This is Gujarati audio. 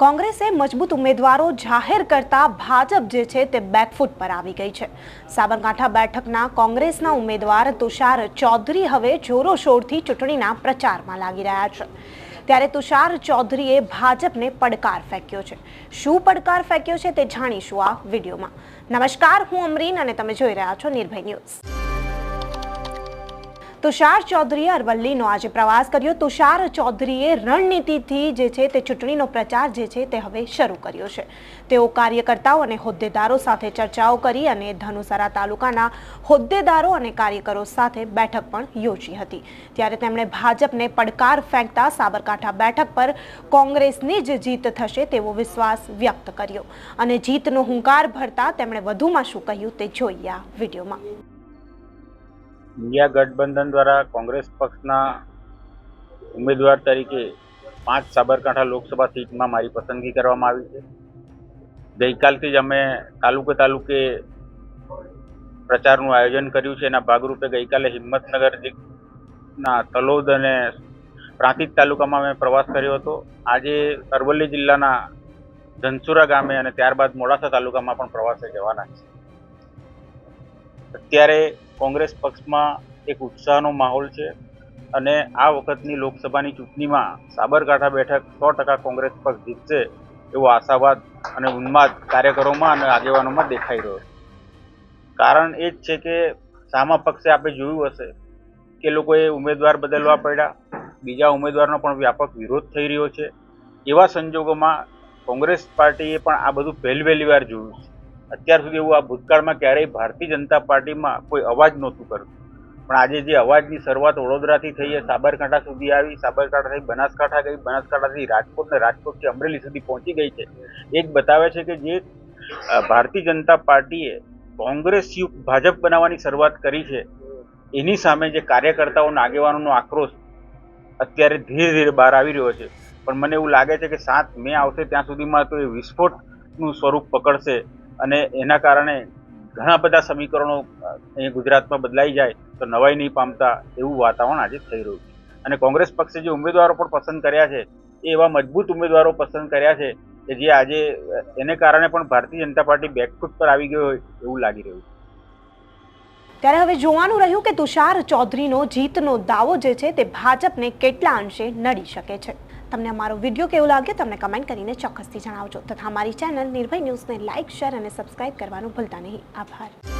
કોંગ્રેસે મજબૂત ઉમેદવારો જાહેર કરતા ભાજપ જે છે તે બેકફૂટ પર આવી ગઈ છે. સાબરકાંઠા બેઠકના કોંગ્રેસના ઉમેદવાર તુષાર ચૌધરી હવે જોરોશોરથી ચૂંટણીના પ્રચારમાં લાગી રહ્યા છે. ત્યારે તુષાર ચૌધરીએ ભાજપને પડકાર ફેંક્યો છે. શું પડકાર ફેંક્યો છે તે જાણીશું આ વિડીયોમાં. નમસ્કાર, હું અમરીન અને તમે જોઈ રહ્યા છો નિર્ભય ન્યૂઝ. તુષાર ચૌધરીએ અરવલ્લીનો આજે પ્રવાસ કર્યો. તુષાર ચૌધરીએ રણનીતિથી જે છે તે ચૂંટણીનો પ્રચાર જે છે તે હવે શરૂ કર્યો છે. તેઓ કાર્યકર્તાઓ અને હોદ્દેદારો સાથે ચર્ચાઓ કરી અને ધનુસરા તાલુકાના હોદ્દેદારો અને કાર્યકરો સાથે બેઠક પણ યોજી હતી. ત્યારે તેમણે ભાજપને પડકાર ફેંકતા સાબરકાંઠા બેઠક પર કોંગ્રેસની જ જીત થશે તેવો વિશ્વાસ વ્યક્ત કર્યો. અને જીતનો હુંકાર ભરતા તેમણે વધુમાં શું કહ્યું તે જોઈએ આ વિડીયોમાં. ઇન્ડિયા ગઠબંધન દ્વારા કોંગ્રેસ પક્ષના ઉમેદવાર તરીકે પાંચ સાબરકાંઠા લોકસભા સીટમાં મારી પસંદગી કરવામાં આવી છે. ગઈકાલથી જ અમે તાલુકે તાલુકે પ્રચારનું આયોજન કર્યું છે. એના ભાગરૂપે ગઈકાલે હિંમતનગર ના તલોદ અને પ્રાંતિજ તાલુકામાં મેં પ્રવાસ કર્યો હતો. આજે અરવલ્લી જિલ્લાના ધનસુરા ગામે અને ત્યારબાદ મોડાસા તાલુકામાં પણ પ્રવાસે જવાના છે. અત્યારે કોંગ્રેસ પક્ષમાં એક ઉત્સાહનો માહોલ છે અને આ વખતની લોકસભાની ચૂંટણીમાં સાબરકાંઠા બેઠક સો ટકા કોંગ્રેસ પક્ષ જીતશે એવો આશાવાદ અને ઉન્માદ કાર્યકરોમાં અને આગેવાનોમાં દેખાઈ રહ્યો કારણ એ જ છે કે સામા પક્ષે આપણે જોયું હશે કે લોકોએ ઉમેદવાર બદલવા પડ્યા. બીજા ઉમેદવારનો પણ વ્યાપક વિરોધ થઈ રહ્યો છે. એવા સંજોગોમાં કોંગ્રેસ પાર્ટીએ પણ આ બધું પહેલી પહેલી વાર જોયું છે. અત્યાર સુધી એવું આ ભૂતકાળમાં ક્યારેય ભારતીય જનતા પાર્ટીમાં કોઈ અવાજ નહોતું કરતું. પણ આજે જે અવાજની શરૂઆત વડોદરાથી થઈ એ સાબરકાંઠા સુધી આવી, સાબરકાંઠાથી બનાસકાંઠા ગઈ, બનાસકાંઠાથી રાજકોટ ને રાજકોટથી અમરેલી સુધી પહોંચી ગઈ છે. એ જ બતાવે છે કે જે ભારતીય જનતા પાર્ટીએ કોંગ્રેસ ભાજપ બનાવવાની શરૂઆત કરી છે, એની સામે જે કાર્યકર્તાઓના આગેવાનોનો આક્રોશ અત્યારે ધીરે ધીરે બહાર આવી રહ્યો છે. પણ મને એવું લાગે છે કે સાત મે આવશે ત્યાં સુધીમાં તો એ વિસ્ફોટનું સ્વરૂપ પકડશે અને એના કારણે ઘણા બધા સમીકરણો અહીંયા અહીં ગુજરાતમાં બદલાઈ જાય તો નવાઈ નહીં પામતા એવું વાતાવરણ આજે થઈ રહ્યું છે. અને કોંગ્રેસ પક્ષે જે ઉમેદવારો પણ પસંદ કર્યા છે, એ એવા મજબૂત ઉમેદવારો પસંદ કર્યા છે કે જે આજે એને કારણે પણ ભારતીય જનતા પાર્ટી બેકફૂટ પર આવી ગયો હોય એવું લાગી રહ્યું છે. ત્યારે હવે જોવાનું રહ્યું કે તુષાર ચૌધરીનો જીતનો દાવો જે છે તે ભાજપને કેટલા અંશે નડી શકે છે. તમને અમારો વીડિયો કેવો લાગ્યો તમને કમેન્ટ કરીને ચોક્કસથી જણાવજો. તથા અમારી ચેનલ નિર્ભય ન્યૂઝને લાઇક શેર અને સબસ્ક્રાઇબ કરવાનું ભૂલતા નહીં. આભાર.